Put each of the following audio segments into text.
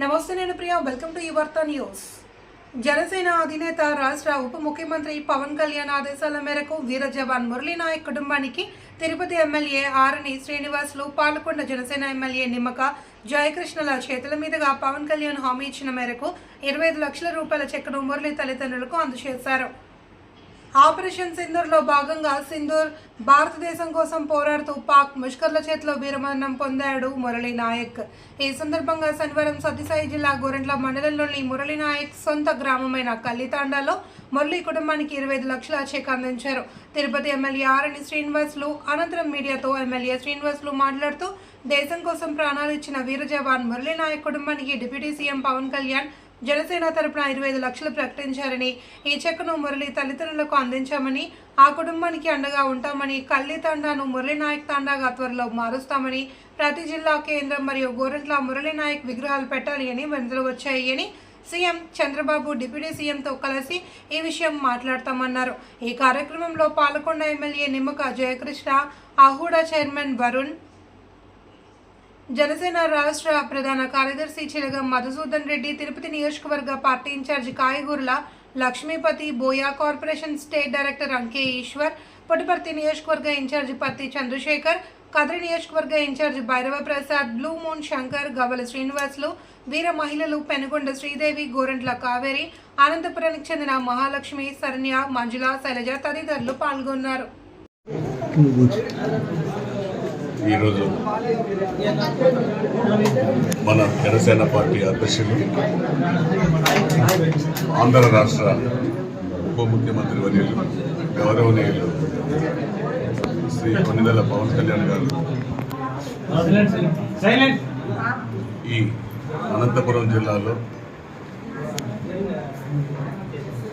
నమస్తే నేను Priya. Welcome to యువర్త న్యూస్ జనసేన అధినేత రాష్ట్ర ఉప ముఖ్యమంత్రి పవన్ కళ్యాణ్ ఆదేశాల మేరకు వీర జవాన్ మురళీనాయక్ కుటుంబానికి తిరుపతి ఎమ్మెల్యే ఆరణి శ్రీనివాసులు పాల్గొండ జనసేన ఎమ్మెల్యే నిమ్మక జయకృష్ణల చేతుల మీదుగా పవన్ కళ్యాణ్ హామీ ఇచ్చిన మేరకు ఇరవై ఐదు లక్షల రూపాయల చెక్కును మురళి తల్లిదండ్రులకు అందజేశారు. ఆపరేషన్ సింధూర్లో భాగంగా సింధూర్ భారతదేశం కోసం పోరాడుతూ పాక్ ముష్కర్ల చేతిలో వీరమరణం పొందాడు మురళీ నాయక్. ఈ సందర్భంగా శనివారం సత్యసాయి జిల్లా గోరెంట్ల మండలంలోని మురళీ నాయక్ సొంత గ్రామమైన కల్లితాండాలో మురళీ కుటుంబానికి ఇరవై ఐదు లక్షల చెక్ అందించారు. తిరుపతి ఎమ్మెల్యే ఆరణి శ్రీనివాసులు అనంతరం మీడియాతో ఎమ్మెల్యే శ్రీనివాసులు మాట్లాడుతూ దేశం కోసం ప్రాణాలు ఇచ్చిన వీర జవాన్ మురళీ నాయక్ కుటుంబానికి డిప్యూటీ సీఎం పవన్ కళ్యాణ్ జనసేన తరపున ఇరవై ఐదు లక్షలు ప్రకటించారని ఈ చెక్కును మురళి తల్లిదండ్రులకు అందించామని ఆ కుటుంబానికి అండగా ఉంటామని కల్లి తండాను మురళీ నాయక్ తండాగా త్వరలో మారుస్తామని ప్రతి జిల్లా కేంద్రం మరియు గోరంట్ల మురళీ నాయక్ విగ్రహాలు పెట్టాలి అని వెనుదలు వచ్చాయి అని సీఎం చంద్రబాబు డిప్యూటీ సీఎంతో కలిసి ఈ విషయం మాట్లాడతామన్నారు. ఈ కార్యక్రమంలో పాలకొండ ఎమ్మెల్యే నిమ్మక జయకృష్ణ అహూడా చైర్మన్ వరుణ్ జనసేన రాష్ట్ర ప్రధాన కార్యదర్శి చిలగం మధుసూదన్ రెడ్డి తిరుపతి నియోజకవర్గ party incharge కాయగూరుల Lakshmipathi Boya corporation state director Anke Eshwar Puttaparthi నియోజకవర్గ ఇన్ఛార్జి పత్తి చంద్రశేఖర్ కదరి నియోజకవర్గ incharge Bhairava Prasad blue moon Shankar Gavala Srinivasulu వీర మహిళలు పెనుగొండ శ్రీదేవి గోరంట్ల కావేరి అనంతపురానికి చెందిన మహాలక్ష్మి శరణ్య మంజుల శైలజ తదితరులు పాల్గొన్నారు. ఈరోజు మన జనసేన పార్టీ అధ్యక్షులు ఆంధ్ర రాష్ట్ర ఉప ముఖ్యమంత్రి వర్యులు గౌరవనీయులు శ్రీ కొన్నిదల పవన్ కళ్యాణ్ గారు. ఈ అనంతపురం జిల్లాలో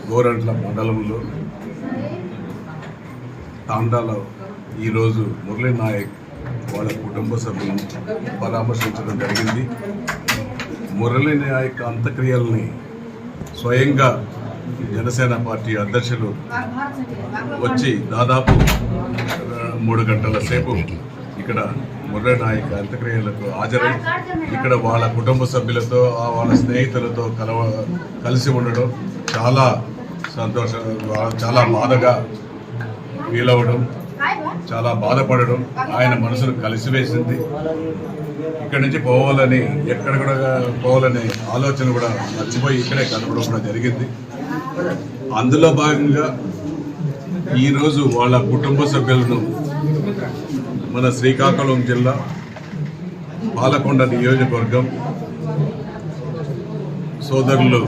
గోరంట్ల మండలంలో తాండాలో ఈరోజు మురళీ నాయక్ వాళ్ళ కుటుంబ సభ్యులను పరామర్శించడం జరిగింది. మురళి నాయక్ అంత్యక్రియల్ని స్వయంగా జనసేన పార్టీ అధ్యక్షులు వచ్చి దాదాపు మూడు గంటల సేపు ఇక్కడ మురళి నాయక్ అంత్యక్రియలకు హాజరై ఇక్కడ వాళ్ళ కుటుంబ సభ్యులతో ఆ వాళ్ళ స్నేహితులతో కలవ కలిసి ఉండడం చాలా సంతోషం చాలా బాధగా ఫీల్ అవ్వడం చాలా బాధపడడం ఆయన మనసును కలిసివేసింది. ఇక్కడి నుంచి పోవాలని ఎక్కడ కూడా పోవాలనే ఆలోచన కూడా మర్చిపోయి ఇక్కడే కలపడం కూడా జరిగింది. అందులో భాగంగా ఈరోజు వాళ్ళ కుటుంబ సభ్యులను మన శ్రీకాకుళం జిల్లా పాలకొండ నియోజకవర్గం సోదరులు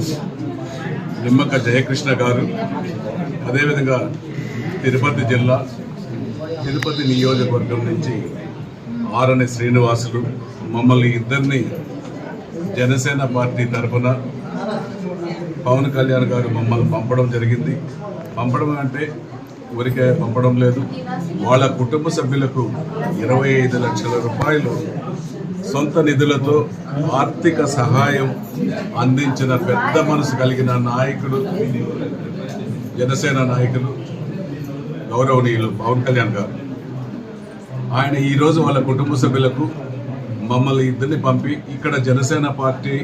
నిమ్మక జయకృష్ణ గారు అదేవిధంగా తిరుపతి జిల్లా తిరుపతి నియోజకవర్గం నుంచి ఆరని శ్రీనివాసులు మమ్మల్ని ఇద్దరిని జనసేన పార్టీ తరఫున పవన్ కళ్యాణ్ గారు మమ్మల్ని పంపడం జరిగింది. పంపడం అంటే ఊరికే పంపడం లేదు. వాళ్ళ కుటుంబ సభ్యులకు ఇరవై ఐదు లక్షల రూపాయలు సొంత నిధులతో ఆర్థిక సహాయం అందించిన పెద్ద మనసు కలిగిన నాయకుడు జనసేన నాయకులు గౌరవనీయులు పవన్ కళ్యాణ్ గారు. ఆయన ఈరోజు వాళ్ళ కుటుంబ సభ్యులకు మమ్మల్ని ఇద్దరిని పంపి ఇక్కడ జనసేన పార్టీ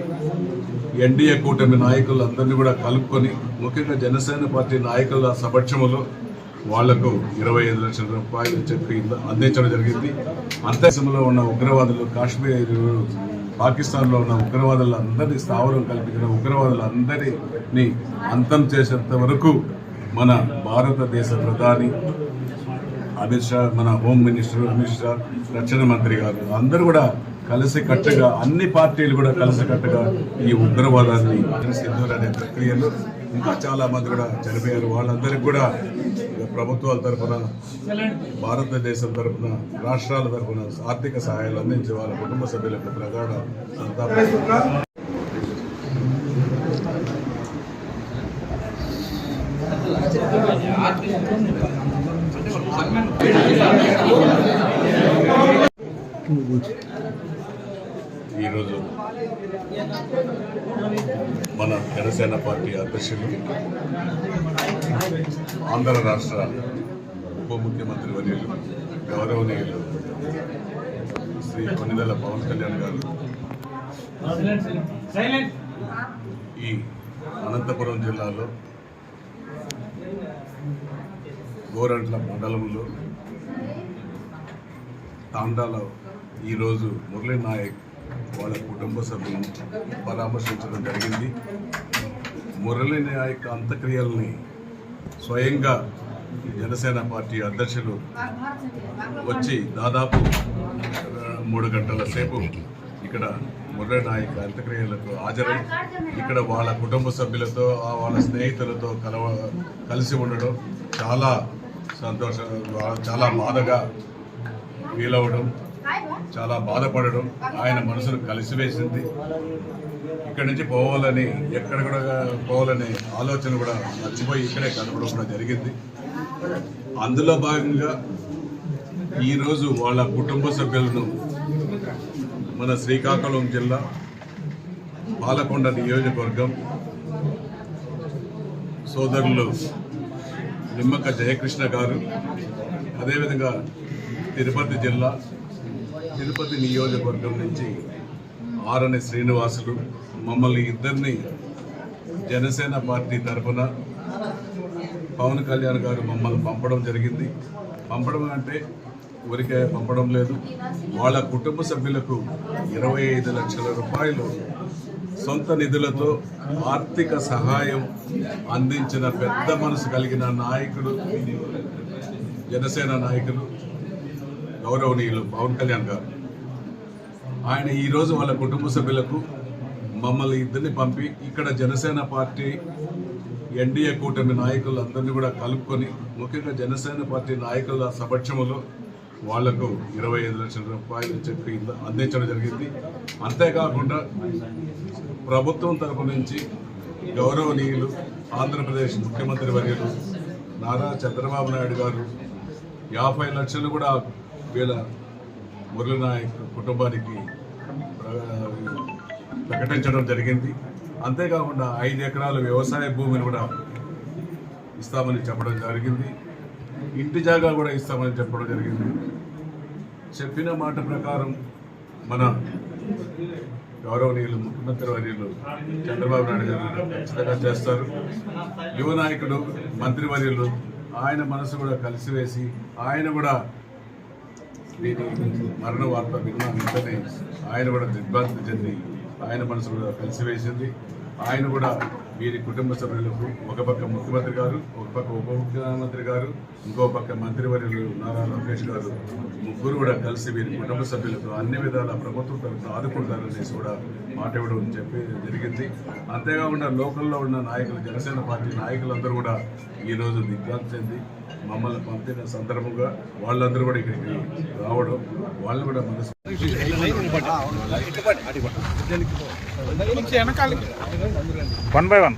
ఎన్డీఏ కూటమి నాయకులందరినీ కూడా కలుపుకొని ముఖ్యంగా జనసేన పార్టీ నాయకుల సమక్షంలో వాళ్ళకు ఇరవై ఐదు లక్షల రూపాయలు చెప్పి అందించడం జరిగింది. అంతేశంలో ఉన్న ఉగ్రవాదులు కాశ్మీర్ పాకిస్తాన్లో ఉన్న ఉగ్రవాదులందరినీ స్థావరం కల్పించిన ఉగ్రవాదులందరినీ అంతం చేసేంత వరకు మన భారతదేశ ప్రధాని అమిత్ షా మన హోమ్ మినిస్టర్ అమిత్ షా రక్షణ మంత్రి గారు అందరూ కూడా కలిసికట్టుగా అన్ని పార్టీలు కూడా కలిసికట్టుగా ఈ ఉగ్రవాదాన్ని సింధూర్ అనే ప్రక్రియలో ఇంకా చాలా మంది కూడా చనిపోయారు. వాళ్ళందరికీ కూడా ప్రభుత్వాల తరఫున భారతదేశం తరఫున రాష్ట్రాల తరఫున ఆర్థిక సహాయాలు అందించే వాళ్ళ కుటుంబ సభ్యులకు ప్రగాఢ సంతాపం. ఈరోజు మన జనసేన పార్టీ అధ్యక్షులు ఆంధ్ర రాష్ట్ర ఉప ముఖ్యమంత్రి వర్యులు గౌరవనీయులు శ్రీ కొన్నిదల పవన్ కళ్యాణ్ గారు. ఈ అనంతపురం జిల్లాలో గోరంట్ల మండలంలో తాండాలో ఈరోజు మురళీ నాయక్ వాళ్ళ కుటుంబ సభ్యులను పరామర్శించడం జరిగింది. మురళీ నాయక్ అంత్యక్రియల్ని స్వయంగా జనసేన పార్టీ అధ్యక్షులు వచ్చి దాదాపు మూడు గంటల సేపు ఇక్కడ మురళీ నాయక్ అంత్యక్రియలకు హాజరై ఇక్కడ వాళ్ళ కుటుంబ సభ్యులతో ఆ వాళ్ళ స్నేహితులతో కలవ కలిసి ఉండడం చాలా సంతోషం చాలా బాధగా ఫీల్ అవ్వడం. చాలా బాధపడడం ఆయన మనసును కలిసివేసింది. ఇక్కడి నుంచి పోవాలని ఎక్కడ కూడా పోవాలనే ఆలోచన కూడా మర్చిపోయి ఇక్కడే కలవడం కూడా జరిగింది. అందులో భాగంగా ఈరోజు వాళ్ళ కుటుంబ సభ్యులను మన శ్రీకాకుళం జిల్లా పాలకొండ నియోజకవర్గం సోదరులు నిమ్మక జయకృష్ణ గారు అదేవిధంగా తిరుపతి జిల్లా తిరుపతి నియోజకవర్గం నుంచి ఆరని శ్రీనివాసులు మమ్మల్ని ఇద్దరిని జనసేన పార్టీ తరఫున పవన్ కళ్యాణ్ గారు మమ్మల్ని పంపడం జరిగింది. పంపడం అంటే ఊరికే పంపడం లేదు. వాళ్ళ కుటుంబ సభ్యులకు ఇరవై ఐదు లక్షల రూపాయలు సొంత నిధులతో ఆర్థిక సహాయం అందించిన పెద్ద మనసు కలిగిన నాయకుడు జనసేన నాయకులు గౌరవనీయులు పవన్ కళ్యాణ్ గారు. ఆయన ఈరోజు వాళ్ళ కుటుంబ సభ్యులకు మమ్మల్ని ఇద్దరిని పంపి ఇక్కడ జనసేన పార్టీ ఎన్డీఏ కూటమి నాయకులందరినీ కూడా కలుపుకొని ముఖ్యంగా జనసేన పార్టీ నాయకుల సమక్షంలో వాళ్ళకు ఇరవై ఐదు లక్షల రూపాయలు చెప్పి అందించడం జరిగింది. అంతేకాకుండా ప్రభుత్వం తరపు నుంచి గౌరవనీయులు ఆంధ్రప్రదేశ్ ముఖ్యమంత్రి వర్యులు నారా చంద్రబాబు నాయుడు గారు యాభై లక్షలు కూడా వేల మురళీనాయక్ కుటుంబానికి ప్రకటించడం జరిగింది. అంతేకాకుండా ఐదు ఎకరాల వ్యవసాయ భూమిని కూడా ఇస్తామని చెప్పడం జరిగింది. ఇంటి జాగా కూడా ఇస్తామని చెప్పడం జరిగింది. చెప్పిన మాట ప్రకారం మన గౌరవనీయులు ముఖ్యమంత్రి వర్యులు చంద్రబాబు నాయుడు గారు ఖచ్చితంగా చేస్తారు. యువ నాయకుడు మంత్రివర్యులు ఆయన మనసు కూడా కలిసివేసి ఆయన కూడా దీని మరణ వార్త విన్న వెంటనే ఆయన కూడా దిగ్భ్రాంతి చెంది ఆయన మనసు కూడా కలిసివేసింది ఆయన కూడా వీరి కుటుంబ సభ్యులకు ఒక పక్క ముఖ్యమంత్రి గారు ఒక పక్క ఉప ముఖ్యమంత్రి గారు ఇంకో పక్క మంత్రివర్యులు నారా లోకేష్ గారు ముగ్గురు కూడా కలిసి వీరి కుటుంబ సభ్యులకు అన్ని విధాల ప్రభుత్వం తరఫున ఆదుకుంటారనేసి కూడా మాట ఇవ్వడం చెప్పి జరిగింది. అంతేకాకుండా లోకల్లో ఉన్న నాయకులు జనసేన పార్టీ నాయకులందరూ కూడా ఈరోజు దిగ్భ్రాంతి చెంది మమ్మల్ని పంపిన సందర్భంగా వాళ్ళందరూ కూడా ఇక్కడికి రావడం వాళ్ళు కూడా మనసు వన్ బై వన్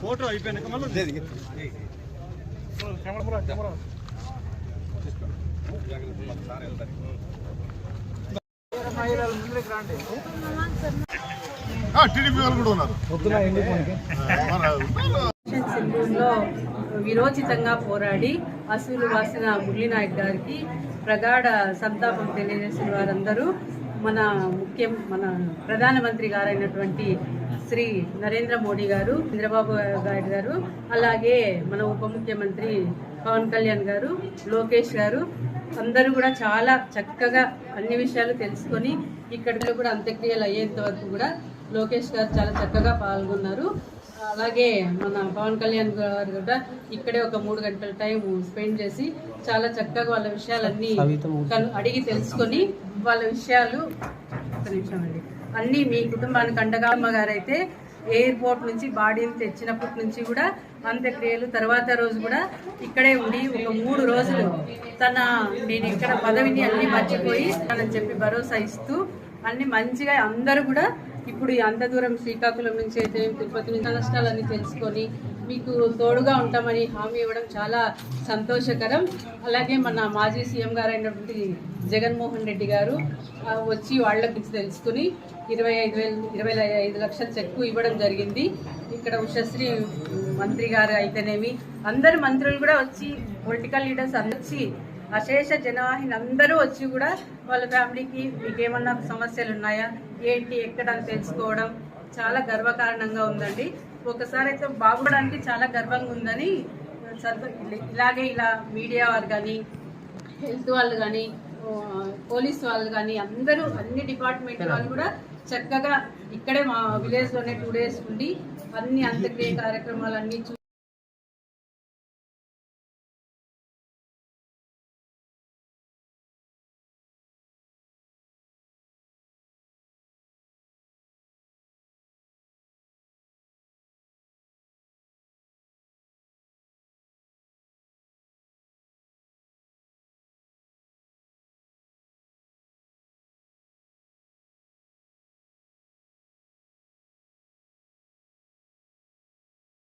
ఫోటో అయిపోయినాక మళ్ళీ టీడీపీ వాళ్ళు కూడా ఉన్నారు. సింధూరులో విరోచితంగా పోరాడి అసూలు వాసిన మురళీనాయక్ గారికి ప్రగాఢ సంతాపం తెలియజేసిన వారందరూ మన ముఖ్యం మన ప్రధానమంత్రి గారైనటువంటి శ్రీ నరేంద్ర మోడీ గారు చంద్రబాబు నాయుడు గారు అలాగే మన ఉప ముఖ్యమంత్రి పవన్ కళ్యాణ్ గారు లోకేష్ గారు అందరూ కూడా చాలా చక్కగా అన్ని విషయాలు తెలుసుకొని ఇక్కడ కూడా అంత్యక్రియలు అయ్యేంత వరకు కూడా లోకేష్ గారు చాలా చక్కగా పాల్గొన్నారు. అలాగే మన పవన్ కళ్యాణ్ గారు కూడా ఇక్కడే ఒక మూడు గంటల టైం స్పెండ్ చేసి చాలా చక్కగా వాళ్ళ విషయాలన్నీ అడిగి తెలుసుకొని వాళ్ళ విషయాలు ఒక్క నిమిషం అండి. అన్నీ మీ కుటుంబానికి అండగా అమ్మగారు అయితే ఎయిర్పోర్ట్ నుంచి బాడీని తెచ్చినప్పటి నుంచి కూడా అంత్యక్రియలు తర్వాత రోజు కూడా ఇక్కడే ఉండి ఒక మూడు రోజులు తన నేను ఇక్కడ పదవిని అన్ని మర్చిపోయి అని చెప్పి భరోసా ఇస్తూ అన్ని మంచిగా అందరూ కూడా ఇప్పుడు ఈ అంత దూరం శ్రీకాకుళం నుంచి అయితే తిరుపతి నుంచి నష్టాలన్నీ తెలుసుకొని మీకు తోడుగా ఉంటామని హామీ ఇవ్వడం చాలా సంతోషకరం. అలాగే మన మాజీ సీఎం గారు అయినటువంటి జగన్మోహన్ రెడ్డి గారు వచ్చి వాళ్ళ గురించి తెలుసుకుని ఇరవై ఐదు వేలు ఇరవై ఐదు లక్షల చెక్కు ఇవ్వడం జరిగింది. ఇక్కడ ఉషశ్రీ మంత్రి గారు అయితేనేమి అందరు మంత్రులు కూడా వచ్చి పొలిటికల్ లీడర్స్ అందరూ వచ్చి అశేష జనవాహిని అందరూ వచ్చి కూడా వాళ్ళ ఫ్యామిలీకి మీకు ఏమన్నా సమస్యలు ఉన్నాయా? ఏంటి? ఎక్కడ అని తెలుసుకోవడం చాలా గర్వకారణంగా ఉందండి. ఒకసారి అయితే బాగుపడడానికి చాలా గర్వంగా ఉందని ఇలాగే ఇలా మీడియా వారు కానీ హెల్త్ వాళ్ళు కానీ పోలీస్ వాళ్ళు కానీ అందరూ అన్ని డిపార్ట్మెంట్ వాళ్ళు కూడా చక్కగా ఇక్కడే మా విలేజ్లోనే టూ డేస్ ఉండి అన్ని అంత్యక్రియ కార్యక్రమాలన్నీ చూ